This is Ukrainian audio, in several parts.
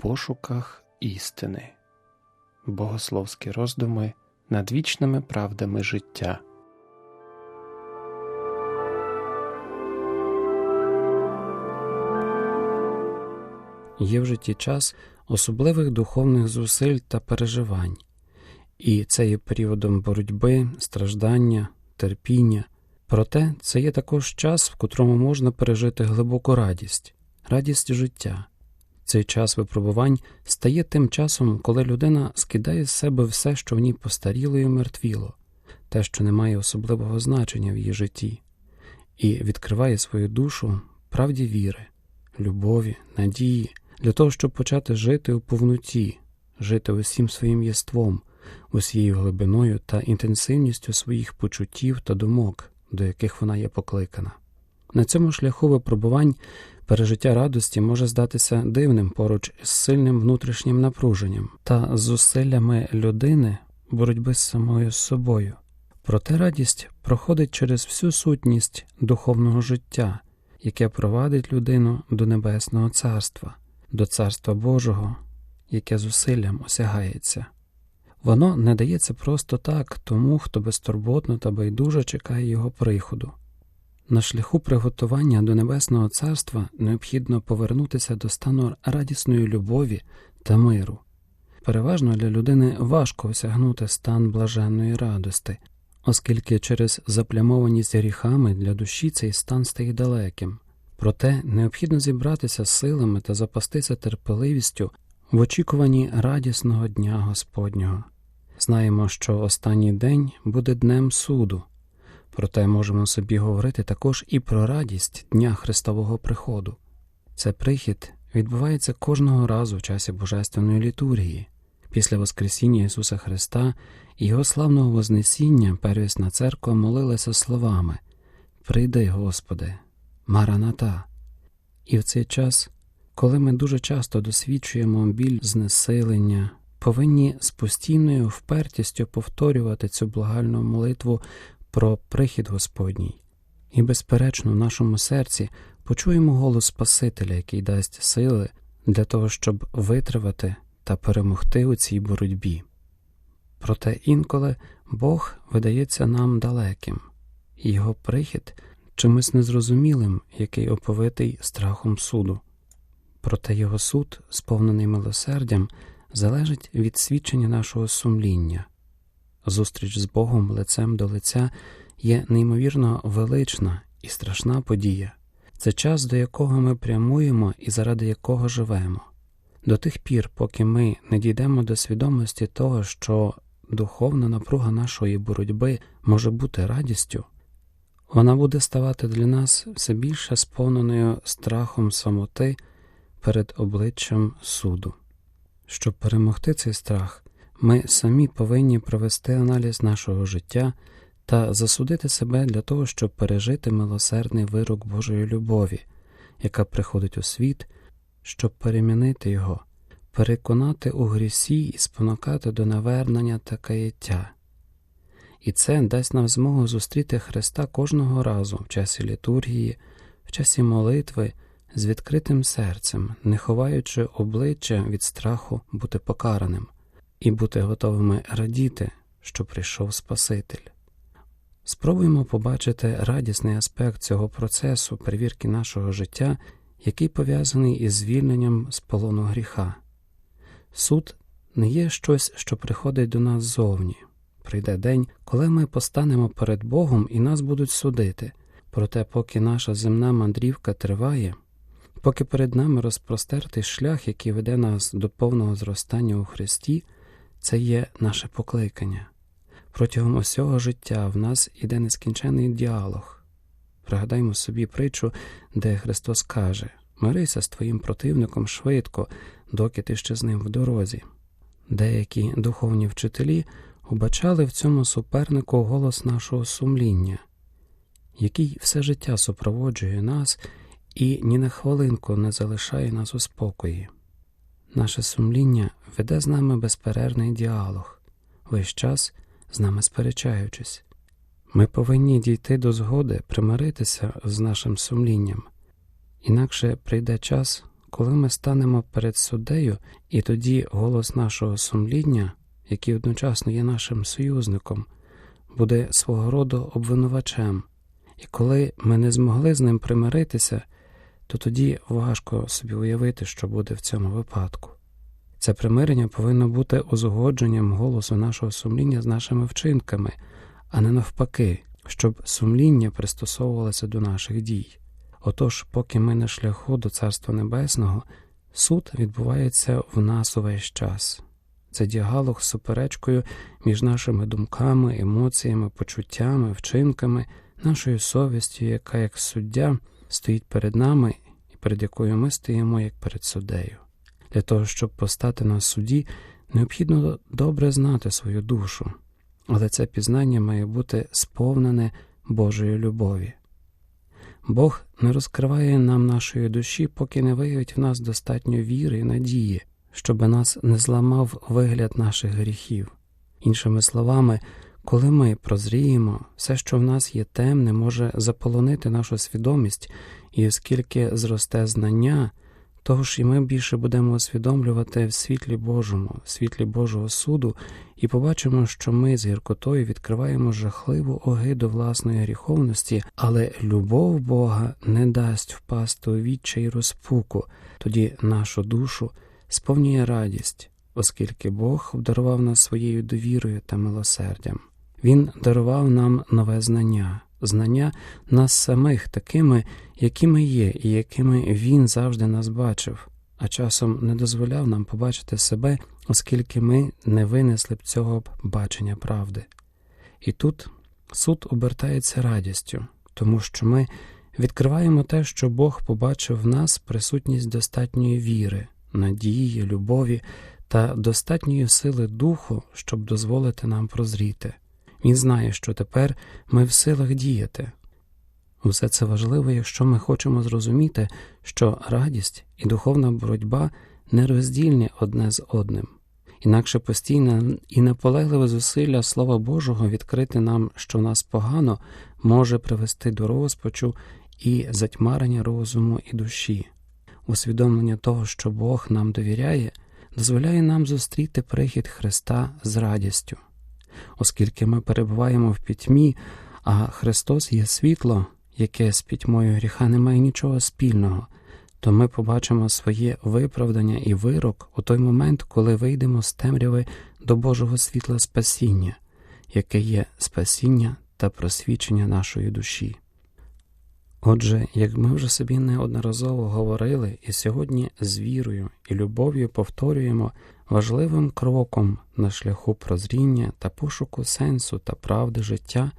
пошуках істини, богословські роздуми над вічними правдами життя. Є в житті час особливих духовних зусиль та переживань, і це є періодом боротьби, страждання, терпіння. Проте це є також час, в котрому можна пережити глибоку радість, радість життя. Цей час випробувань стає тим часом, коли людина скидає з себе все, що в ній постаріло і мертвіло, те, що не має особливого значення в її житті, і відкриває свою душу правді віри, любові, надії, для того, щоб почати жити у повноті, жити усім своїм єством, усією глибиною та інтенсивністю своїх почуттів та думок, до яких вона є покликана. На цьому шляху випробувань пережиття радості може здатися дивним поруч з сильним внутрішнім напруженням та зусиллями людини боротьби з самою собою. Проте радість проходить через всю сутність духовного життя, яке провадить людину до Небесного Царства, до Царства Божого, яке зусиллям осягається. Воно не дається просто так тому, хто безтурботно та байдуже чекає його приходу. На шляху приготування до Небесного Царства необхідно повернутися до стану радісної любові та миру. Переважно для людини важко осягнути стан блаженної радости, оскільки через заплямованість гріхами для душі цей стан стає далеким. Проте необхідно зібратися силами та запастися терпеливістю в очікуванні радісного дня Господнього. Знаємо, що останній день буде днем суду, проте можемо собі говорити також і про радість Дня Христового приходу. Це прихід відбувається кожного разу в часі Божественної літургії. Після Воскресіння Ісуса Христа і Його славного Вознесіння первісна церква молилася словами Прийди, Господи, Мараната. І в цей час, коли ми дуже часто досвідчуємо біль знесилення, повинні з постійною впертістю повторювати цю благальну молитву про прихід Господній, і, безперечно, в нашому серці почуємо голос Спасителя, який дасть сили для того, щоб витривати та перемогти у цій боротьбі. Проте інколи Бог видається нам далеким, його прихід чимось незрозумілим, який оповитий страхом суду. Проте його суд, сповнений милосердям, залежить від свідчення нашого сумління. Зустріч з Богом лицем до лиця є неймовірно велична і страшна подія. Це час, до якого ми прямуємо і заради якого живемо. До тих пір, поки ми не дійдемо до свідомості того, що духовна напруга нашої боротьби може бути радістю, вона буде ставати для нас все більше сповненою страхом самоти перед обличчям суду. Щоб перемогти цей страх, ми самі повинні провести аналіз нашого життя та засудити себе для того, щоб пережити милосердний вирок Божої любові, яка приходить у світ, щоб перемінити його, переконати у грісі і спонукати до навернення та каяття. І це дасть нам змогу зустріти Христа кожного разу в часі літургії, в часі молитви з відкритим серцем, не ховаючи обличчя від страху бути покараним, і бути готовими радіти, що прийшов Спаситель. Спробуємо побачити радісний аспект цього процесу перевірки нашого життя, який пов'язаний із звільненням з полону гріха. Суд не є щось, що приходить до нас ззовні. Прийде день, коли ми постанемо перед Богом і нас будуть судити. Проте, поки наша земна мандрівка триває, поки перед нами розпростертий шлях, який веде нас до повного зростання у Христі, це є наше покликання. Протягом усього життя в нас іде нескінчений діалог. Пригадаймо собі притчу, де Христос каже Мирися з твоїм противником швидко, доки ти ще з ним в дорозі. Деякі духовні вчителі убачали в цьому супернику голос нашого сумління, який все життя супроводжує нас і ні на хвилинку не залишає нас у спокої. Наше сумління веде з нами безперервний діалог, весь час з нами сперечаючись. Ми повинні дійти до згоди, примиритися з нашим сумлінням, інакше прийде час, коли ми станемо перед суддею, і тоді голос нашого сумління, який одночасно є нашим союзником, буде свого роду обвинувачем, і коли ми не змогли з ним примиритися, то тоді важко собі уявити, що буде в цьому випадку. Це примирення повинно бути узгодженням голосу нашого сумління з нашими вчинками, а не навпаки, щоб сумління пристосовувалося до наших дій. Отож, поки ми на шляху до Царства Небесного, суд відбувається в нас увесь час. Це діалог з суперечкою між нашими думками, емоціями, почуттями, вчинками, нашою совістю, яка, як суддя, стоїть перед нами і перед якою ми стоїмо як перед суддею. Для того, щоб постати на суді, необхідно добре знати свою душу, але це пізнання має бути сповнене Божої любові. Бог не розкриває нам нашої душі, поки не виявить в нас достатньо віри і надії, щоб нас не зламав вигляд наших гріхів. Іншими словами, коли ми прозріємо, все, що в нас є темне, може заполонити нашу свідомість, і оскільки зросте знання, того ж і ми більше будемо усвідомлювати в світлі Божому, в світлі Божого суду, і побачимо, що ми з гіркотою відкриваємо жахливу огиду власної гріховності, але любов Бога не дасть впасти у відчай і розпуку, тоді нашу душу сповнює радість, оскільки Бог обдарував нас своєю довірою та милосердям. Він дарував нам нове знання, знання нас самих такими, якими є, і якими Він завжди нас бачив, а часом не дозволяв нам побачити себе, оскільки ми не винесли б цього бачення правди. І тут суд обертається радістю, тому що ми відкриваємо те, що Бог побачив в нас присутність достатньої віри, надії, любові та достатньої сили духу, щоб дозволити нам прозріти. Він знає, що тепер ми в силах діяти. Усе це важливо, якщо ми хочемо зрозуміти, що радість і духовна боротьба нероздільні одне з одним, інакше постійне і наполегливе зусилля Слова Божого відкрити нам, що нас погано, може привести до розпачу і затьмарення розуму і душі. Усвідомлення того, що Бог нам довіряє, дозволяє нам зустріти прихід Христа з радістю. Оскільки ми перебуваємо в пітьмі, а Христос є світло, яке з пітьмою гріха не має нічого спільного, то ми побачимо своє виправдання і вирок у той момент, коли вийдемо з темряви до Божого світла спасіння, яке є спасіння та просвічення нашої душі. Отже, як ми вже собі неодноразово говорили і сьогодні з вірою і любов'ю повторюємо, важливим кроком на шляху прозріння та пошуку сенсу та правди життя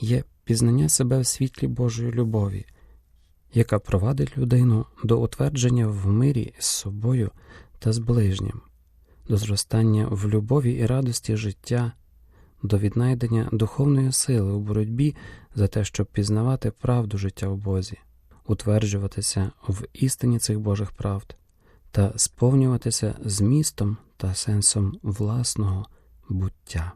є пізнання себе в світлі Божої любові, яка провадить людину до утвердження в мирі з собою та з ближнім, до зростання в любові і радості життя, до віднайдення духовної сили у боротьбі за те, щоб пізнавати правду життя в Бозі, утверджуватися в істині цих Божих правд та сповнюватися змістом та сенсом власного буття.